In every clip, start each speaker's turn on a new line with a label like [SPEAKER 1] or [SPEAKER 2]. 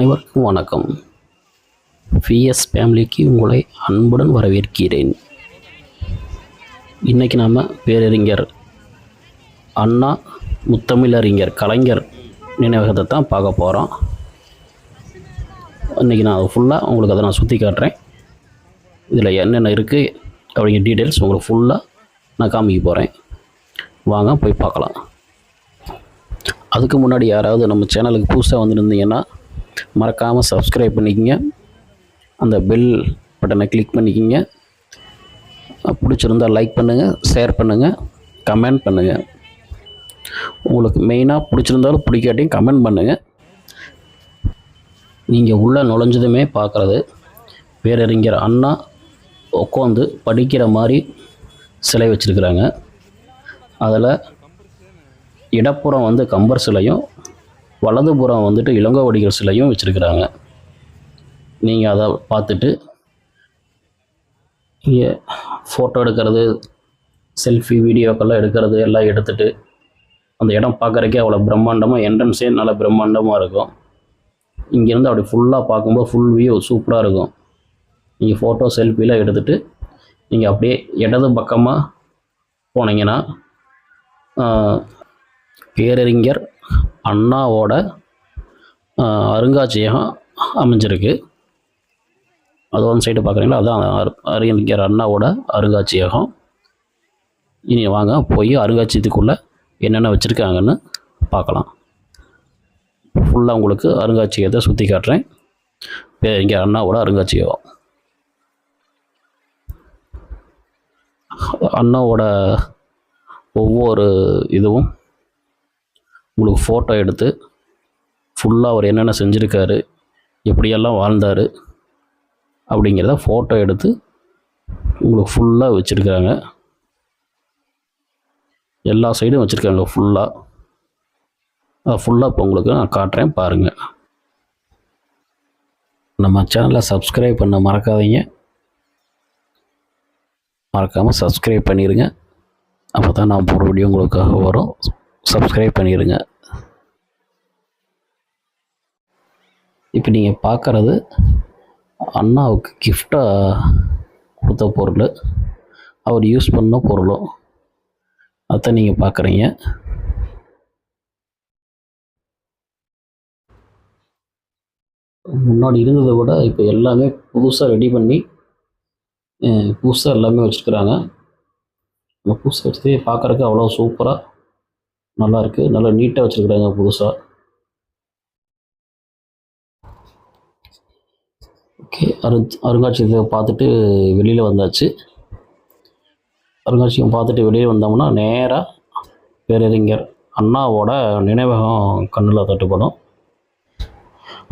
[SPEAKER 1] அனைவருக்கும் வணக்கம். பிஎஸ் ஃபேமிலிக்கு உங்களை அன்புடன் வரவேற்கிறேன். இன்றைக்கி நாம் பேரறிஞர் அண்ணா முத்தமிழறிஞர் கலைஞர் நினைவகத்தை தான் பார்க்க போகிறோம் இன்றைக்கி நான் ஃபுல்லாக உங்களுக்கு அதை நான் சுற்றி காட்டுறேன். இதில் என்னென்ன இருக்குது அப்படிங்கிற டீட்டெயில்ஸ் உங்களுக்கு ஃபுல்லாக நான் காமிக்க போகிறேன் வாங்க போய் பார்க்கலாம். அதுக்கு முன்னாடி யாராவது நம்ம சேனலுக்கு புதுசாக வந்துருந்தீங்கன்னா மறக்காமல் சப்ஸ்கிரைப் பண்ணிக்கோங்க. அந்த பெல் பட்டனை கிளிக் பண்ணிக்கிங்க. பிடிச்சிருந்தா லைக் பண்ணுங்கள் ஷேர் பண்ணுங்கள் கமெண்ட் பண்ணுங்கள் உங்களுக்கு மெயினாக பிடிச்சிருந்தாலும் பிடிக்காட்டியும் கமெண்ட் பண்ணுங்கள் நீங்கள் உள்ளே நுழைஞ்சதுமே பார்க்குறது பேரறிஞர் அண்ணா உட்காந்து படிக்கிற மாதிரி சிலை வச்சுருக்குறாங்க. அதில் இடப்புறம் வந்து கம்பர் சிலையும் வலதுபுறம் வந்துட்டு இளங்கோவடிகள் சிலையும் வச்சுருக்குறாங்க. நீங்கள் அதை பார்த்துட்டு இங்கே ஃபோட்டோ எடுக்கிறது செல்ஃபி வீடியோக்கெல்லாம் எடுக்கிறது எல்லாம் எடுத்துட்டு அந்த இடம் பார்க்குறக்கே அவ்வளோ பிரம்மாண்டமாக என்ட்ரன்ஸே நல்லா பிரம்மாண்டமாக இருக்கும். இங்கேருந்து அப்படி ஃபுல்லாக பார்க்கும்போது ஃபுல் வியூ சூப்பராக இருக்கும். நீங்கள் ஃபோட்டோ செல்ஃபிலாம் எடுத்துகிட்டு நீங்கள் அப்படியே இடது பக்கமாக போனீங்கன்னா பேரறிஞர் அண்ணாவோட அருங்காட்சியகம் அமைஞ்சிருக்கு. அது ஒன் சைடு பார்க்குறீங்களா அதான் அரு- அறிஞர் அண்ணாவோட அருங்காட்சியகம். இனி வாங்க போய் அருங்காட்சியத்துக்குள்ளே என்னென்ன வச்சுருக்காங்கன்னு பார்க்கலாம் ஃபுல்லாக உங்களுக்கு அருங்காட்சியகத்தை சுற்றி காட்டுறேன். இங்கே அண்ணாவோட அருங்காட்சியகம். அண்ணாவோட ஒவ்வொரு இதுவும் உங்களுக்கு ஃபோட்டோ எடுத்து ஃபுல்லாக அவர் என்னென்ன செஞ்சுருக்காரு எப்படியெல்லாம் வாழ்ந்தார் அப்படிங்கிறத ஃபோட்டோ எடுத்து உங்களுக்கு ஃபுல்லாக வச்சுருக்காங்க. எல்லா சைடும் வச்சுருக்காங்க ஃபுல்லாக அதை ஃபுல்லாக இப்போ உங்களுக்கு நான் காட்டுறேன் பாருங்கள் நம்ம சேனலை சப்ஸ்கிரைப் பண்ண மறக்காதீங்க. மறக்காமல் சப்ஸ்கிரைப் பண்ணிடுங்க அப்போ தான் நான் போகிற வீடியோ உங்களுக்காக வரும். சப்ஸ்கிரைப் பண்ணிடுங்க இப்போ நீங்கள் பார்க்குறது அண்ணாவுக்கு கிஃப்டாக கொடுத்த பொருள். அவர் யூஸ் பண்ண பொருளும் அதை நீங்கள் பார்க்குறீங்க. முன்னாடி இருந்ததை விட இப்போ எல்லாமே புதுசாக ரெடி பண்ணி புதுசாக எல்லாமே வச்சுருக்குறாங்க. அந்த புதுசாக வச்சதே பார்க்குறக்கு அவ்வளோ சூப்பராக நல்லா இருக்குது நல்லா நீட்டாக வச்சுருக்குறாங்க புதுசாக ஓகே அரு அருங்காட்சியகத்தை பார்த்துட்டு வெளியில் வந்தாச்சு. அருங்காட்சியகம் பார்த்துட்டு வெளியில் வந்தோம்னா நேராக பேரறிஞர் அண்ணாவோட நினைவகம் கண்ணில் தட்டுப்படும்.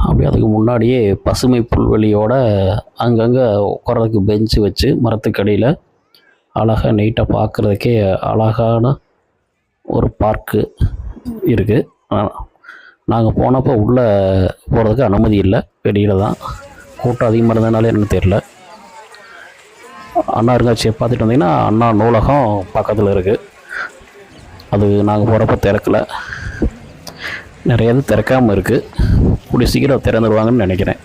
[SPEAKER 1] அப்படியே அதுக்கு முன்னாடியே பசுமை புல்வெளியோட அங்கங்கே உட்காரதுக்கு பெஞ்சு வச்சு மரத்துக்கடியில் அழகாக நீட்டாக பார்க்குறதுக்கே அழகான ஒரு பார்க்கு இருக்குது நாங்கள் போனப்போ உள்ளே போகிறதுக்கு அனுமதி இல்லை வெளியில் தான். கூட்டம் அதிகமாக இருந்ததுனால என்னென்னு தெரில அண்ணா அருங்காட்சியை பார்த்துட்டு வந்தீங்கன்னா அண்ணா நூலகம் பக்கத்தில் இருக்குது அது நாங்கள் போகிறப்ப திறக்கல. நிறைய இது திறக்காமல் இருக்குது கூடிய சீக்கிரம் திறந்துடுவாங்கன்னு நினைக்கிறேன்.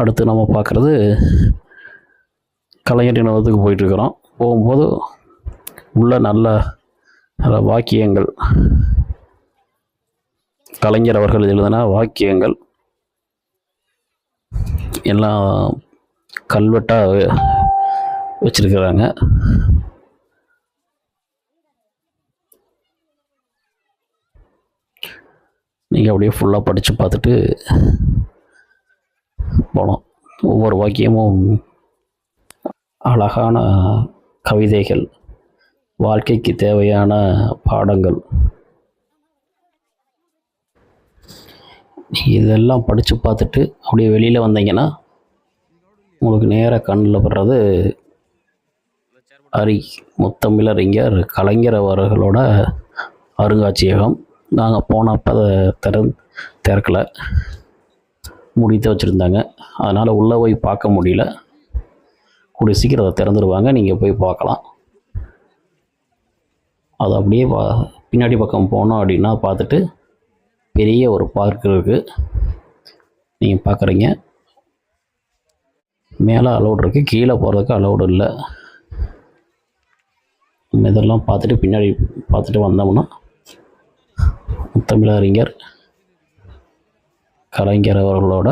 [SPEAKER 1] அடுத்து நம்ம பார்க்குறது கலைஞர் நினைவகத்துக்கு போயிட்டுருக்குறோம் போகும்போது உள்ள நல்ல நல்ல வாக்கியங்கள். கலைஞர் அவர்கள் எழுதின வாக்கியங்கள். எல்லாம் கல்வெட்டாக வச்சுருக்கிறாங்க. நீங்கள் அப்படியே ஃபுல்லாக படித்து பார்த்துட்டு போனோம் ஒவ்வொரு வாக்கியமும் அழகான கவிதைகள் வாழ்க்கைக்கு தேவையான பாடங்கள். இதெல்லாம் படித்து பார்த்துட்டு அப்படியே வெளியில் வந்தீங்கன்னா உங்களுக்கு நேராக கண்ணில் படுறது அரி முத்தமிழறிஞர் கலைஞர் அவர்களோட அருங்காட்சியகம். நாங்கள் போனப்போ அதை திற திறக்கலை. முடித்து வச்சுருந்தாங்க. அதனால் உள்ளே போய் பார்க்க முடியல. கூடிய சீக்கிரம் அதை திறந்துருவாங்க. நீங்கள் போய் பார்க்கலாம். அது அப்படியே பா பின்னாடி பக்கம் போனோம் அப்படின்னா பார்த்துட்டு பெரிய ஒரு பார்க் இருக்குது நீங்கள் பார்க்குறீங்க மேலே அலௌடு இருக்குது கீழே போகிறதுக்கு அலௌடு இல்லை. நம்ம இதெல்லாம் பார்த்துட்டு பின்னாடி பார்த்துட்டு வந்தோம்னா முத்தமிழறிஞர் கலைஞர் அவர்களோட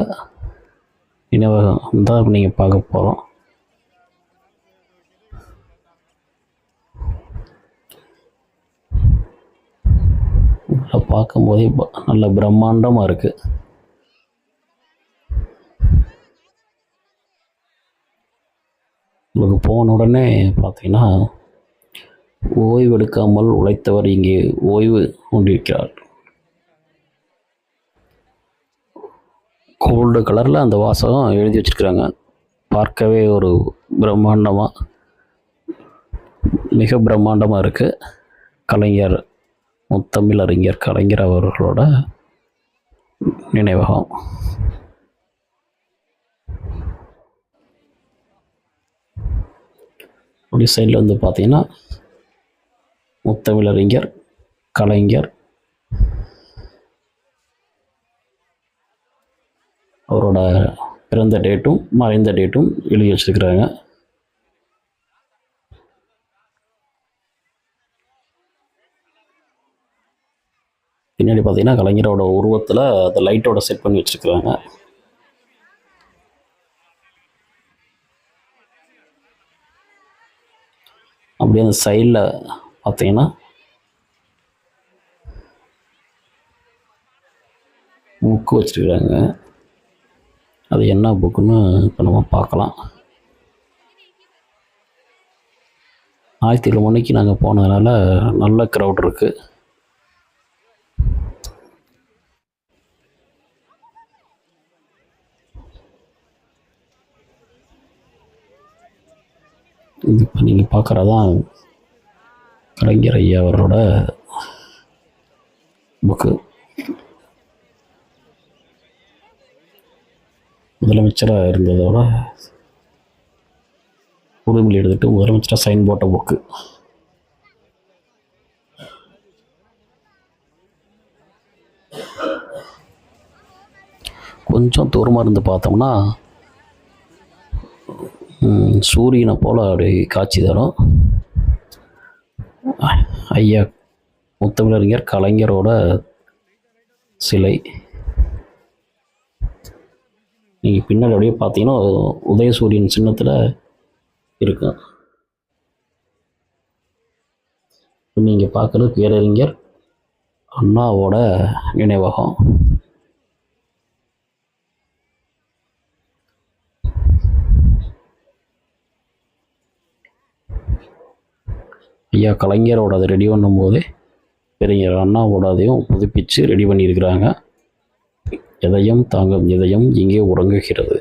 [SPEAKER 1] நினைவகம் தான் நீங்கள் பார்க்க போகிறோம் உள்ள பார்க்கும்போதே நல்ல பிரம்மாண்டமாக இருக்குது உங்களுக்கு போன உடனே பார்த்தீங்கன்னா ஓய்வெடுக்காமல் உழைத்தவர் இங்கே ஓய்வு கொண்டிருக்கிறார். கோல்டு கலரில் அந்த வாசகம் எழுதி வச்சிருக்கிறாங்க. பார்க்கவே ஒரு பிரம்மாண்டமாக மிக பிரம்மாண்டமாக இருக்குது கலைஞர் முத்தமிழ் அறிஞர் கலைஞர் அவர்களோட நினைவகம். அப்படி சைடில் வந்து பார்த்தீங்கன்னா முத்தமிழறிஞர் கலைஞர் அவரோட பிறந்த டேட்டும் மறைந்த டேட்டும் எழுதி வச்சிருக்கிறாங்க. பின்னாடி பார்த்தீங்கன்னா கலைஞரோட உருவத்தில் அந்த லைட்டோட செட் பண்ணி வச்சிருக்கிறாங்க. அப்படியே அந்த சைடில் பார்த்தீங்கன்னா புக்கு வச்சுருக்குறாங்க. அது என்ன புக்குன்னு இப்போ நம்ம பார்க்கலாம். ஆயிரத்தி ஏழு மணிக்கு நாங்கள் போனதுனால நல்ல க்ரௌட் இருக்குது இது இப்போ நீங்கள் பார்க்குறதான் கலைஞர் ஐயா அவரோட புக்கு முதலமைச்சராக இருந்ததோட உறுதிமொழி எடுத்துட்டு முதலமைச்சராக சைன் போட்ட புக்கு கொஞ்சம் தூரமாக இருந்து பார்த்தோம்னா சூரியனை போல் அப்படி காட்சி தரும். ஐயா முத்தமிழறிஞர் கலைஞரோட சிலை. நீங்கள் பின்னாடி அப்படியே பார்த்தீங்கன்னா உதயசூரியன் சின்னத்தில் இருக்கும் நீங்கள் பார்க்குறது பேரறிஞர் அண்ணாவோட நினைவகம். ஐயா கலைஞரோட அதை ரெடி பண்ணும்போது பெரியர் அண்ணாவோட அதையும் புதுப்பிச்சு ரெடி பண்ணியிருக்கிறாங்க. எதையும் தாங்கும் இதயம் இங்கே உறங்குகிறது.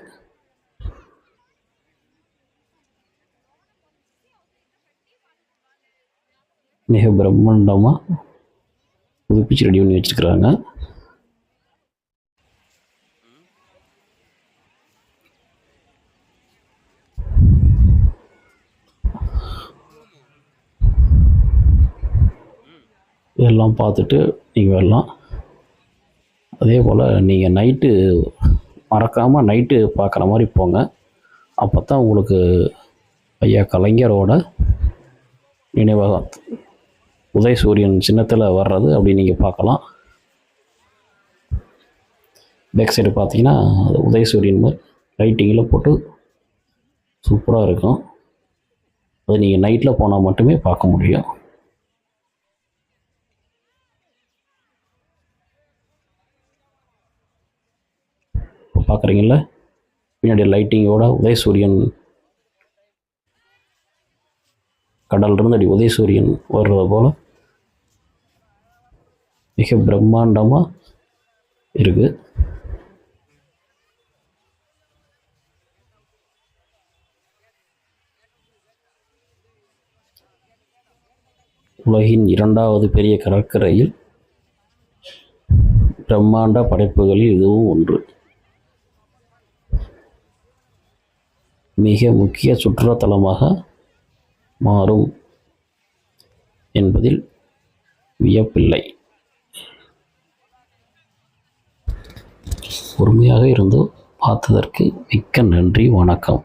[SPEAKER 1] மிக பிரம்மாண்டமாக புதுப்பிச்சு ரெடி பண்ணி வச்சுருக்கிறாங்க. இதெல்லாம் பார்த்துட்டு நீங்கள் வரலாம். அதே போல் நீங்கள் நைட்டு மறக்காமல் நைட்டு பார்க்குற மாதிரி போங்க. அப்போ தான் உங்களுக்கு ஐயா கலைஞரோட நினைவகம் உதயசூரியன் சின்னத்தில் வர்றது அப்படி நீங்கள் பார்க்கலாம். பேக் சைடு பார்த்தீங்கன்னா அது உதயசூரியன் மாதிரி லைட்டிங்கில் போட்டு சூப்பராக இருக்கும். அது நீங்கள் நைட்டில் போனால் மட்டுமே பார்க்க முடியும் இப்போ பார்க்குறீங்கள பின்னாடி லைட்டிங்கோட உதயசூரியன். கடல்லிருந்து அடி உதயசூரியன் வர்றது போல். மிக பிரம்மாண்டமாக இருக்குது உலகின் இரண்டாவது பெரிய கடற்கரையில் பிரம்மாண்ட படைப்புகளில் இதுவும் ஒன்று. மிக முக்கிய சுற்றுலாத்தலமாக மாறும் என்பதில் வியப்பில்லை. பொறுமையாக இருந்து பார்த்ததற்கு மிக்க நன்றி வணக்கம்.